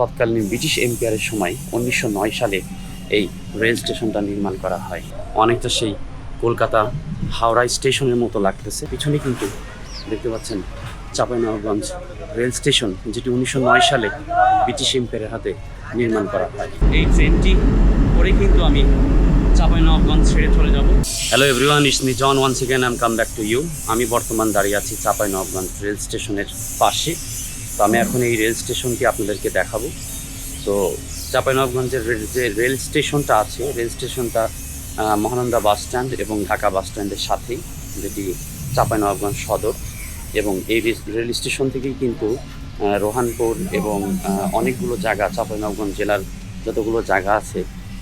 তৎকালীন ব্রিটিশ এম্পায়ারের সময় উনিশশো নয় সালে এই রেল স্টেশনটা নির্মাণ করা হয়। অনেকটা সেই কলকাতা হাওড়া স্টেশনের মতো লাগতেছে। পিছনে কিন্তু দেখতে পাচ্ছেন চাঁপাইনবাবগঞ্জ রেল স্টেশন, যেটি উনিশশো নয় সালে ব্রিটিশ এম্পায়ারের হাতে নির্মাণ করা হয়। এই ট্রেনটি করে কিন্তু আমি চাঁপাইনবাবগঞ্জ ছেড়ে চলে যাব। Hello everyone is me John one again I'm come back to you আমি বর্তমান দাঁড়িয়ে আছি চাঁপাইনবাবগঞ্জ রেল স্টেশনের পাশে। তো আমি এখন এই রেল স্টেশনটি আপনাদেরকে দেখাবো। তো চাঁপাইনবাবগঞ্জের যে রেল স্টেশনটা আছে, রেল স্টেশনটা মহানন্দা বাস স্ট্যান্ড এবং ঢাকা বাস স্ট্যান্ডের সাথেই যেটি চাঁপাইনবাবগঞ্জ সদর এবং এই রেল স্টেশন থেকেই কিন্তু রোহানপুর এবং অনেকগুলো জায়গা, চাঁপাইনবাবগঞ্জ জেলার যতগুলো জায়গা আছে,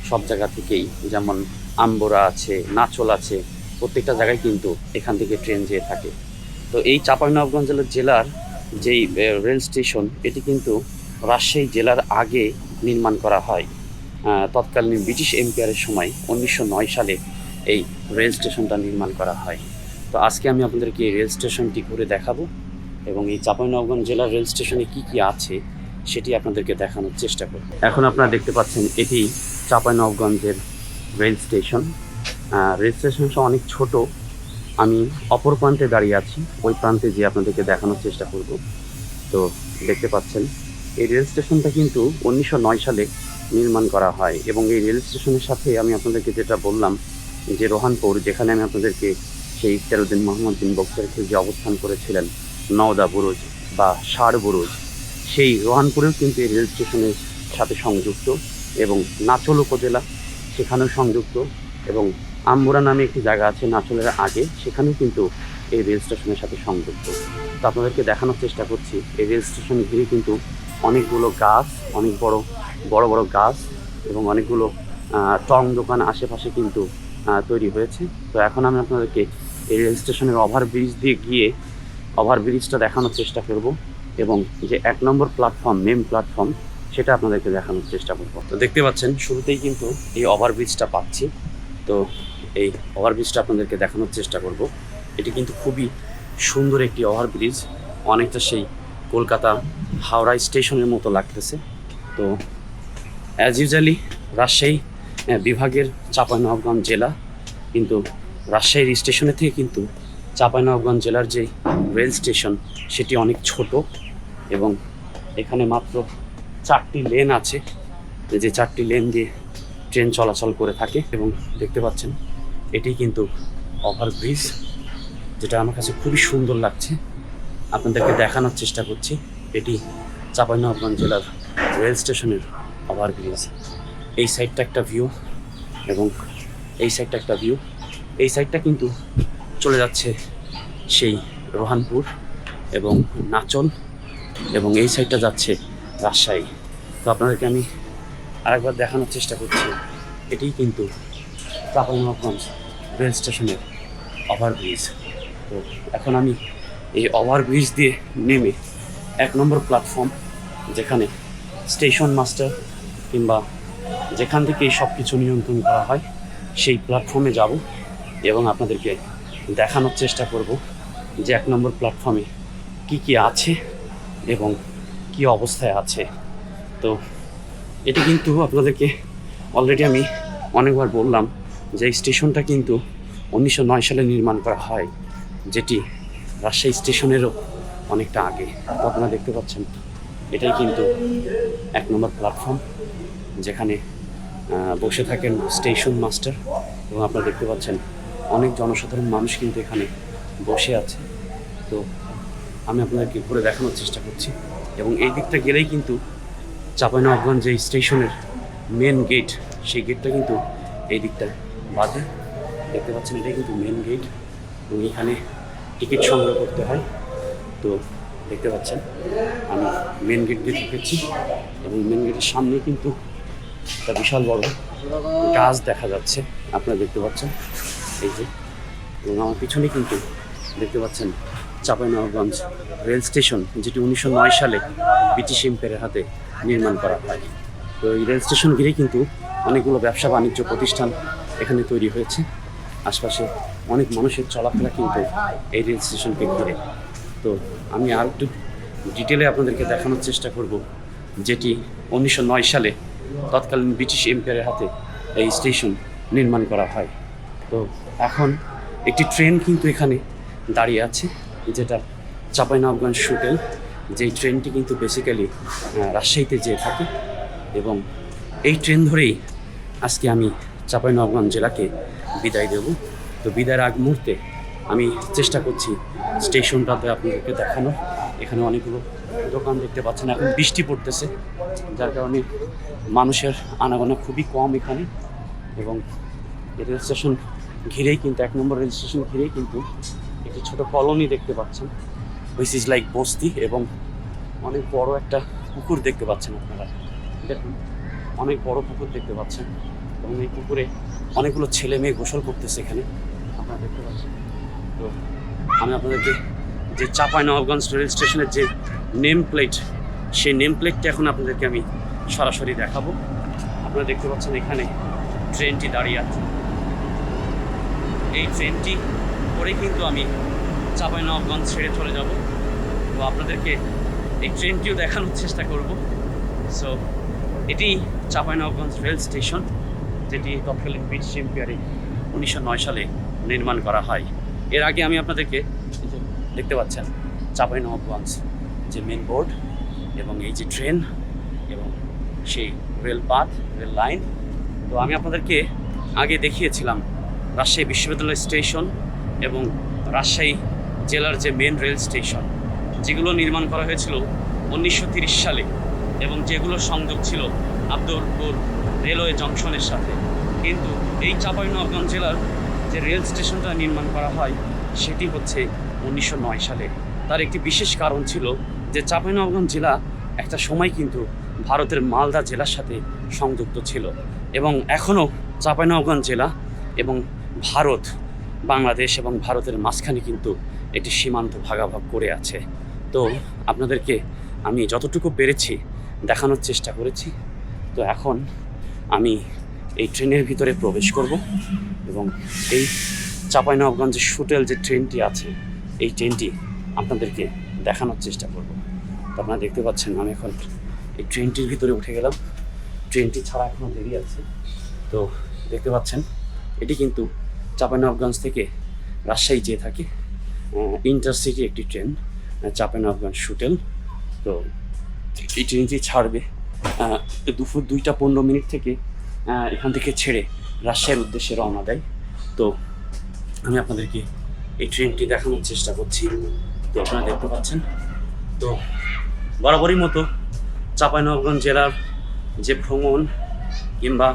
সব জায়গা থেকেই যেমন আম্বোরা আছে, নাচল আছে, প্রত্যেকটা জায়গায় কিন্তু এখান থেকে ট্রেন যেয়ে থাকে। তো এই চাঁপাইনবাবগঞ্জ জেলার যেই রেল স্টেশন, এটি কিন্তু রাজশাহী জেলার আগে নির্মাণ করা হয়। তৎকালীন ব্রিটিশ এম্পায়ারের সময় উনিশশো নয় সালে এই রেল স্টেশনটা নির্মাণ করা হয়। তো আজকে আমি আপনাদেরকে এই রেল স্টেশনটি ঘুরে দেখাবো এবং এই চাঁপাইনবাবগঞ্জ জেলার রেল স্টেশনে কি কি আছে সেটি আপনাদেরকে দেখানোর চেষ্টা করব। এখন আপনারা দেখতে পাচ্ছেন এটি চাঁপাইনবাবগঞ্জের রেল স্টেশন। রেল স্টেশনটা অনেক ছোট আমি অপর প্রান্তে দাঁড়িয়ে আছি। ওই প্রান্তে যে আপনাদেরকে দেখানোর চেষ্টা করব। তো দেখতে পাচ্ছেন, এই রেল স্টেশনটা কিন্তু উনিশশো নয় সালে নির্মাণ করা হয় এবং এই রেল স্টেশনের সাথে আমি আপনাদেরকে যেটা বললাম যে রোহানপুর, যেখানে আমি আপনাদেরকে সেই তেরোদিন মোহাম্মদ বিন বক্তারকে যে অবস্থান করেছিলেন, নওদা বুরুজ বা সার বুরুজ, সেই রোহানপুরেও কিন্তু এই রেল স্টেশনের সাথে সংযুক্ত এবং নাচল উপজেলা, সেখানেও সংযুক্ত এবং আম্বুরা নামে একটি জায়গা আছে নাচলের আগে, সেখানেও কিন্তু এই রেল স্টেশনের সাথে সংযুক্ত। তো আপনাদেরকে দেখানোর চেষ্টা করছি, এই রেল স্টেশন ঘিরে কিন্তু অনেকগুলো গাছ, অনেক বড় বড় বড় গাছ এবং অনেকগুলো টং দোকান আশেপাশে কিন্তু তৈরি হয়েছে। তো এখন আমি আপনাদেরকে এই রেল স্টেশনের ওভারব্রিজ দিয়ে গিয়ে ওভারব্রিজটা দেখানোর চেষ্টা করব এবং যে এক নম্বর প্ল্যাটফর্ম, মেন প্ল্যাটফর্ম, সেটা আপনাদেরকে দেখানোর চেষ্টা করব। তো দেখতে পাচ্ছেন, শুরুতেই কিন্তু এই ওভারব্রিজটা পাচ্ছি। তো এই ওভারব্রিজটা আপনাদেরকে দেখানোর চেষ্টা করব। এটি কিন্তু খুবই সুন্দর একটি ওভারব্রিজ। অনেকটা সেই কলকাতা হাওড়া স্টেশনের মতো লাগতেছে। তো অ্যাজ ইউজুয়ালি রাজশাহী বিভাগের চাঁপাইনবাবগঞ্জ জেলা। কিন্তু রাজশাহীর স্টেশনের থেকে কিন্তু চাঁপাইনবাবগঞ্জ জেলার যে রেল স্টেশন, সেটি অনেক ছোট এবং এখানে মাত্র চারটি লেন আছে। যে চারটি লেন দিয়ে ট্রেন চলাচল করে থাকে এবং দেখতে পাচ্ছেন, এটি কিন্তু ওভারব্রিজ, যেটা আমার কাছে খুবই সুন্দর লাগছে। আপনাদেরকে দেখানোর চেষ্টা করছি, এটি চাঁপাইনবাবগঞ্জ জেলার রেল স্টেশনের ওভারব্রিজ। এই সাইডটা একটা ভিউ এবং এই সাইডটা একটা ভিউ। এই সাইডটা কিন্তু চলে যাচ্ছে সেই রোহানপুর এবং নাচল এবং এই সাইডটা যাচ্ছে রাজশাহী। তো আপনাদেরকে আমি আরেকবার দেখানোর চেষ্টা করছি। এটিই কিন্তু চাঁপাইনবাবগঞ্জ রেল স্টেশনের ওভারব্রিজ তো এখন আমি এই ওভারব্রিজ দিয়ে নেমে এক নম্বর প্ল্যাটফর্ম যেখানে স্টেশন মাস্টার কিংবা যেখান থেকে এই সব কিছু নিয়ন্ত্রণ করা হয়, সেই প্ল্যাটফর্মে যাব এবং আপনাদেরকে দেখানোর চেষ্টা করব যে এক নম্বর প্ল্যাটফর্মে কি কি আছে এবং কি অবস্থায় আছে। তো এটি কিন্তু আপনাদেরকে অলরেডি আমি অনেকবার বললাম যে স্টেশনটা কিন্তু উনিশশো নয় সালে নির্মাণ করা হয়, যেটি রাজশাহী স্টেশনেরও অনেকটা আগে। আপনারা দেখতে পাচ্ছেন, এটাই কিন্তু এক নম্বর প্ল্যাটফর্ম যেখানে বসে থাকেন স্টেশন মাস্টার এবং আপনারা দেখতে পাচ্ছেন অনেক জনসাধারণ মানুষ কিন্তু এখানে বসে আছে। তো আমি আপনাদেরকে ঘুরে দেখানোর চেষ্টা করছি এবং এই দিকটা গেলেই কিন্তু চাঁপাইনবাবগঞ্জ যে স্টেশনের মেন গেট সেই গেটটা কিন্তু এই দিকটা বাদে দেখতে পাচ্ছেন, এটাই কিন্তু মেন গেট এবং এখানে টিকিট সংগ্রহ করতে হয়। তো দেখতে পাচ্ছেন, আমি মেন গেট দিয়ে ঢুকেছি এবং মেন গেটের সামনে কিন্তু একটা বিশাল বড় গাছ দেখা যাচ্ছে। আপনারা দেখতে পাচ্ছেন, এই যে। এবং আমার পিছনে কিন্তু দেখতে পাচ্ছেন চাঁপাইনবাবগঞ্জ রেল স্টেশন, যেটি উনিশশো নয় সালে ব্রিটিশ এম্পায়ারের হাতে নির্মাণ করা হয়। তো এই রেল স্টেশন ঘিরে কিন্তু অনেকগুলো ব্যবসা বাণিজ্য প্রতিষ্ঠান এখানে তৈরি হয়েছে। আশপাশে অনেক মানুষের চলাফেরা কিন্তু এই রেল স্টেশনকে ঘিরে। তো আমি আর একটু ডিটেলে আপনাদেরকে দেখানোর চেষ্টা করব, যেটি উনিশশো নয় সালে তৎকালীন ব্রিটিশ এম্পায়ারের হাতে এই স্টেশন নির্মাণ করা হয়। তো এখন একটি ট্রেন কিন্তু এখানে দাঁড়িয়ে আছে। যেটা চাঁপাইনবাবগঞ্জ শুটেল যেই ট্রেনটি কিন্তু বেসিক্যালি রাজশাহীতে যেয়ে থাকে এবং এই ট্রেন ধরেই আজকে আমি চাঁপাইনবাবগঞ্জ জেলাকে বিদায় দেব। তো বিদায়ের আগ মুহূর্তে আমি চেষ্টা করছি স্টেশনটাতে আপনাদেরকে দেখানো এখানে অনেকগুলো দোকান দেখতে পাচ্ছেন, এখন বৃষ্টি পড়তেছে, যার কারণে মানুষের আনাগোনা খুবই কম এখানে এবং রেল স্টেশন ঘিরেই কিন্তু, এক নম্বর রেল স্টেশন ঘিরেই কিন্তু একটি ছোট কলোনি দেখতে পাচ্ছেন। হুইচ ইজ লাইক বস্তি এবং অনেক বড় একটা পুকুর দেখতে পাচ্ছেন আপনারা। দেখুন, অনেক বড় পুকুর দেখতে পাচ্ছেন এবং এই পুকুরে অনেকগুলো ছেলে মেয়ে গোসল করতেছে এখানে। আপনারা দেখতে পাচ্ছেন। তো আমি আপনাদেরকে যে চাপাই নবাবগঞ্জ রেল স্টেশনের যে নেম প্লেট সেই নেম প্লেটটা এখন আপনাদেরকে আমি সরাসরি দেখাবো। আপনারা দেখতে পাচ্ছেন এখানে ট্রেনটি দাঁড়িয়ে আছে। এই ট্রেনটি করে কিন্তু আমি চাপাই নবাবগঞ্জ ছেড়ে চলে যাব। তো আপনাদেরকে এই ট্রেনটিও দেখানোর চেষ্টা করব। সো এটি চাঁপাইনবাবগঞ্জ রেল স্টেশন, যেটি তৎকালীন ব্রিটিশ এম্পিয়ারে উনিশশো নয় সালে নির্মাণ করা হয়। এর আগে আমি আপনাদেরকে দেখতে পাচ্ছেন, চাঁপাইনবাবগঞ্জ যে মেন বোর্ড এবং এই যে ট্রেন এবং সেই রেল পাথ রেল লাইন তো আমি আপনাদেরকে আগে দেখিয়েছিলাম রাজশাহী বিশ্ববিদ্যালয় স্টেশন এবং রাজশাহী জেলার যে মেন রেল স্টেশন যেগুলো নির্মাণ করা হয়েছিল উনিশশো সালে এবং যেগুলো সংযোগ ছিল আব্দুলপুর রেলওয়ে জংশনের সাথে। কিন্তু এই চাঁপাইনবাবগঞ্জ জেলার যে রেল স্টেশনটা নির্মাণ করা হয়, সেটি হচ্ছে উনিশশো নয় সালে। তার একটি বিশেষ কারণ ছিল যে চাঁপাইনবাবগঞ্জ জেলা একটা সময় কিন্তু ভারতের মালদা জেলার সাথে সংযুক্ত ছিল এবং এখনও চাঁপাইনবাবগঞ্জ জেলা এবং ভারত বাংলাদেশ এবং ভারতের মাঝখানে কিন্তু একটি সীমান্ত ভাগাভাগ করে আছে। তো আপনাদেরকে আমি যতটুকু পেরেছি দেখানোর চেষ্টা করেছি। তো এখন আমি এই ট্রেনের ভিতরে প্রবেশ করব এবং এই চাঁপাইনবাবগঞ্জের সুটেল যে ট্রেনটি আছে, এই ট্রেনটি আপনাদেরকে দেখানোর চেষ্টা করব। তো আপনারা দেখতে পাচ্ছেন আমি এখন এই ট্রেনটির ভিতরে উঠে গেলাম। ট্রেনটি ছাড়া এখনও দেরি আছে। তো দেখতে পাচ্ছেন, এটি কিন্তু চাঁপাইনবাবগঞ্জ থেকে রাজশাহী যেয়ে থাকি। ইন্টারসিটি একটি ট্রেন চাঁপাইনবাবগঞ্জ সুটেল তো এই ট্রেনটি ছাড়বে দুপুর দুইটা পনেরো মিনিট থেকে এখান থেকে ছেড়ে রাজশাহীর উদ্দেশ্যে রওনা দেয়। তো আমি আপনাদেরকে এই ট্রেনটি দেখানোর চেষ্টা করছি। তো আপনারা দেখতে পাচ্ছেন। তো বরাবরই মতো চাঁপাইনবাবগঞ্জ জেলার যে ভ্রমণ কিংবা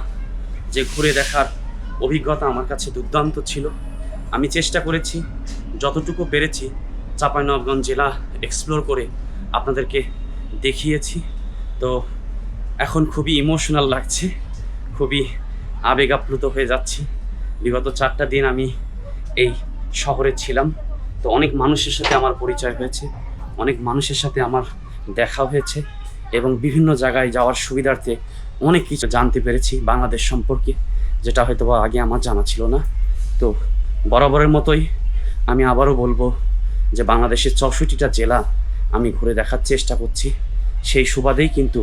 যে ঘুরে দেখার অভিজ্ঞতা আমার কাছে দুর্দান্ত ছিল। আমি চেষ্টা করেছি, যতটুকু পেরেছি চাঁপাইনবগঞ্জ জেলা এক্সপ্লোর করে আপনাদেরকে দেখিয়েছি। তো এখন খুবই ইমোশনাল লাগছে, খুবই আবেগ আপ্লুত হয়ে যাচ্ছি। বিগত চারটা দিন আমি এই শহরে ছিলাম। তো অনেক মানুষের সাথে আমার পরিচয় হয়েছে, অনেক মানুষের সাথে আমার দেখা হয়েছে এবং বিভিন্ন জায়গায় যাওয়ার সুবিধার্থে অনেক কিছু জানতে পেরেছি বাংলাদেশ সম্পর্কে। যেটা হয়তো বা আগে আমার জানা ছিল না। তো বরাবরের মতোই আমি আবারও বলব যে বাংলাদেশের চৌষট্টিটা জেলা আমি ঘুরে দেখার চেষ্টা করছি। সেই সুবাদেই কিন্তু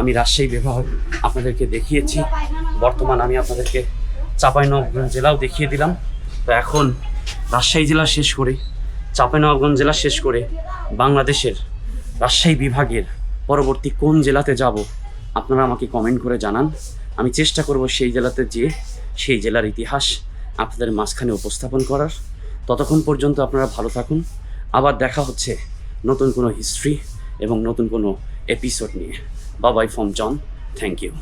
আমি রাজশাহী বিভাগ আপনাদেরকে দেখিয়েছি। বর্তমান আমি আপনাদেরকে চাঁপাইনবাবগঞ্জ জেলাও দেখিয়ে দিলাম। তো এখন রাজশাহী জেলা শেষ করে, চাঁপাইনবাবগঞ্জ জেলা শেষ করে বাংলাদেশের রাজশাহী বিভাগের পরবর্তী কোন জেলাতে যাব আপনারা আমাকে কমেন্ট করে জানান। আমি চেষ্টা করব সেই জেলাতে যে সেই জেলার ইতিহাস আপনাদের মাঝখানে উপস্থাপন করার। ততক্ষণ পর্যন্ত আপনারা ভালো থাকুন। আবার দেখা হচ্ছে নতুন কোনো হিস্ট্রি এবং নতুন কোনো এপিসোড নিয়ে। বাবাই ফ্রম জন থ্যাংক ইউ